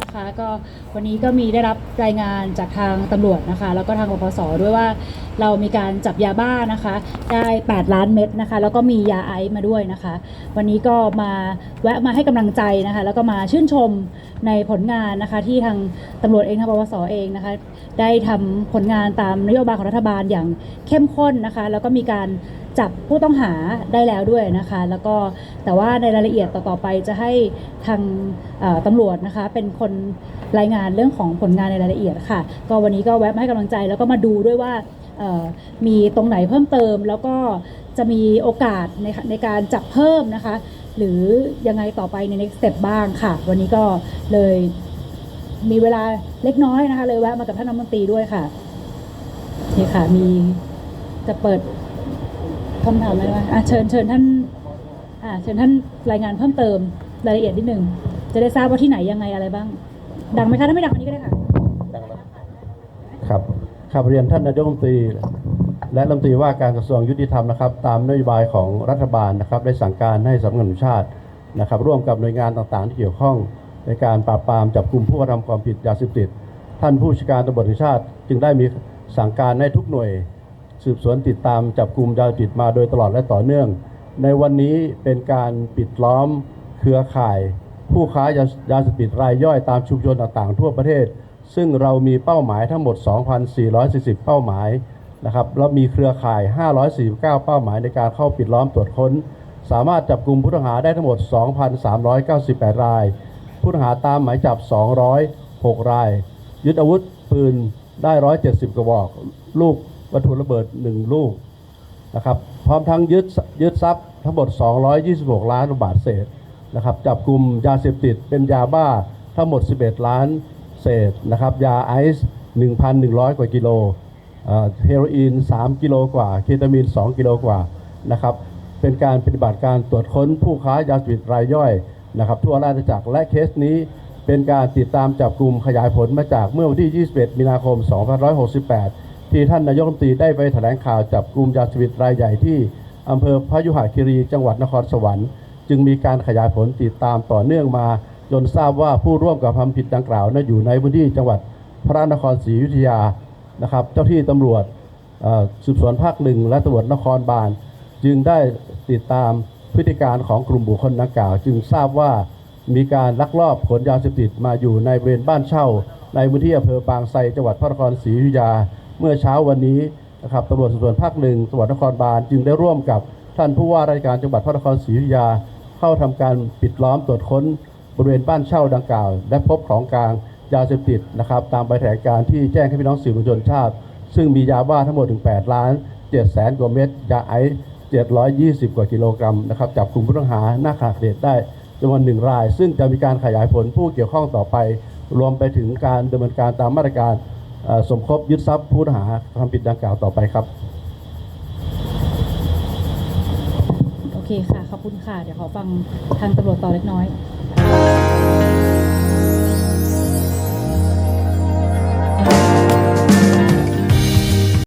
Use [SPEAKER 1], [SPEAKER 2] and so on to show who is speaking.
[SPEAKER 1] นะคะ ก็วันนี้ก็มีได้รับรายงานจากทางตำรวจนะคะ แล้วก็ทางปปสด้วยว่าเรามีการจับยาบ้านะคะ ได้ 8 ล้านเม็ดนะคะ แล้วก็มียาไอซ์มาด้วยนะคะ วันนี้ก็มาแวะมาให้กำลังใจนะคะ แล้วก็มาชื่นชมในผลงานนะคะที่ทางตำรวจเองทางปปสเองนะคะ ได้ทำผลงานตามนโยบายของรัฐบาลอย่างเข้มข้นนะคะ แล้วก็มีการ จับผู้ต้องหาได้แล้วด้วยนะคะ แล้วก็แต่ว่าในรายละเอียดต่อๆไปจะให้ทางตำรวจนะคะ เป็นคนรายงานเรื่องของผลงานในรายละเอียดค่ะ ก็วันนี้ก็แวะมาให้กำลังใจ แล้วก็มาดูด้วยว่ามีตรงไหนเพิ่มเติม แล้วก็จะมีโอกาสในในการจับเพิ่มนะคะ หรือยังไงต่อไปใน next step บ้างค่ะ วันนี้ก็เลยมีเวลาเล็กน้อยนะคะ เลยแวะมากับท่านรัฐมนตรีด้วยค่ะนี่ค่ะมีจะเปิด คำถามอะไรไหมอะเชิญเชิญท่านอ่าเชิญท่านรายงานเพิ่มเติมรายละเอียดนิดหนึ่งจะได้ทราบว่าที่ไหนยังไงอะไรบ้าง ดังไหมคะถ้าไม่ดังอันนี้ก็ได้ค่ะดังนะ
[SPEAKER 2] ครับขับเรียนท่านนายกรัฐมนตรี และรัฐมนตรีว่าการกระทรวงยุติธรรมนะครับ ตามนโยบายของรัฐบาลนะครับได้สั่งการให้สำนักงานตำรวจแห่งชาตินะครับ ร่วมกับหน่วยงานต่างๆ ที่เกี่ยวข้องในการปราบปรามจับกลุ่มผู้กระทำความผิดยาเสพติดท่านผู้ชการตำรวจแห่งชาติ จึงได้มีสั่งการให้ทุกหน่วย สืบสวนติดตามจับกลุ่มยาเสพติดมาโดยตลอดและต่อเนื่อง ในวันนี้เป็นการปิดล้อมเครือข่าย ผู้ค้ายายาเสพติดรายย่อยตามชุมชนต่างๆ ทั่วประเทศ ซึ่งเรามีเป้าหมายทั้งหมด 2,440 เป้าหมายนะครับแล้วมีเครือข่าย 549 เป้าหมายในการเข้าปิดล้อมตรวจค้น สามารถจับกลุ่มผู้ต้องหาได้ทั้งหมด 2,398 ราย ผู้ต้องหาตามหมายจับ 206 ราย ยึดอาวุธปืนได้ 170 กระบอก ลูก วัตถุระเบิด 1 ลูกนะครับพร้อมทั้งยึดยึดทรัพย์ทั้งหมด 226 ล้านบาทเศษนะครับจับกลุ่มยาเสพติดเป็นยาบ้าทั้งหมด 11 ล้านเศษนะครับยาไอซ์1,100 กว่ากิโลเฮโรอีน 3 กิโลกว่า เคตามีน 2 กิโลกว่านะครับเป็นการปฏิบัติการตรวจค้นผู้ค้ายาเสพติดรายย่อยนะครับทั่วราชอาณาจักรและเคสนี้เป็นการติดตามจับกลุ่มขยายผลมาจากเมื่อวันที่ 21 มีนาคม 2568 ที่ท่านนายกรัฐมนตรีได้ไปแถลงข่าวจับกลุ่มยาเสพติดรายใหญ่ที่อำเภอพยุหคีรีจังหวัดนครสวรรค์ จึงมีการขยายผลติดตามต่อเนื่องมา จนทราบว่าผู้ร่วมกับความผิดดังกล่าวนั้นอยู่ในพื้นที่จังหวัดพระนครศรีอยุธยานะครับ เจ้าที่ตำรวจสืบสวนภาคหนึ่งและตำรวจนครบาล จึงได้ติดตามพฤติการของกลุ่มบุคคลดังกล่าว จึงทราบว่ามีการลักลอบขนยาเสพติดมาอยู่ในบริเวณบ้านเช่า ในพื้นที่อำเภอบางไทรจังหวัดพระนครศรีอยุธยา เมื่อเช้าวันนี้นะครับตำรวจสืบสวนภาคหนึ่งจังหวัดนครบาลจึงได้ร่วมกับท่านผู้ว่าราชการจังหวัดพระนครศรีอยุธยา เข้าทำการปิดล้อมตรวจค้นบริเวณบ้านเช่าดังกล่าว และพบของกลางยาเสพติดนะครับ ตามใบแถลงการที่แจ้งให้พี่น้องสื่อมวลชนทราบซึ่งมียาบ้าทั้งหมดถึง 8 ล้าน7แสนกว่าเม็ดยาไอซ์720 กว่ากิโลกรัมนะครับจับกลุ่มผู้ต้องหาหน้าขาดเหตุได้จำนวนหนึ่งราย ซึ่งจะมีการขยายผลผู้เกี่ยวข้องต่อไป รวมไปถึงการดำเนินการตามมาตรการ สมคบยึดทรัพย์ผู้ต้องหาทำผิดดังกล่าวต่อไปครับ
[SPEAKER 1] โอเคค่ะ ขอบคุณค่ะ เดี๋ยวขอฟังทางตำรวจต่อเล็กน้อย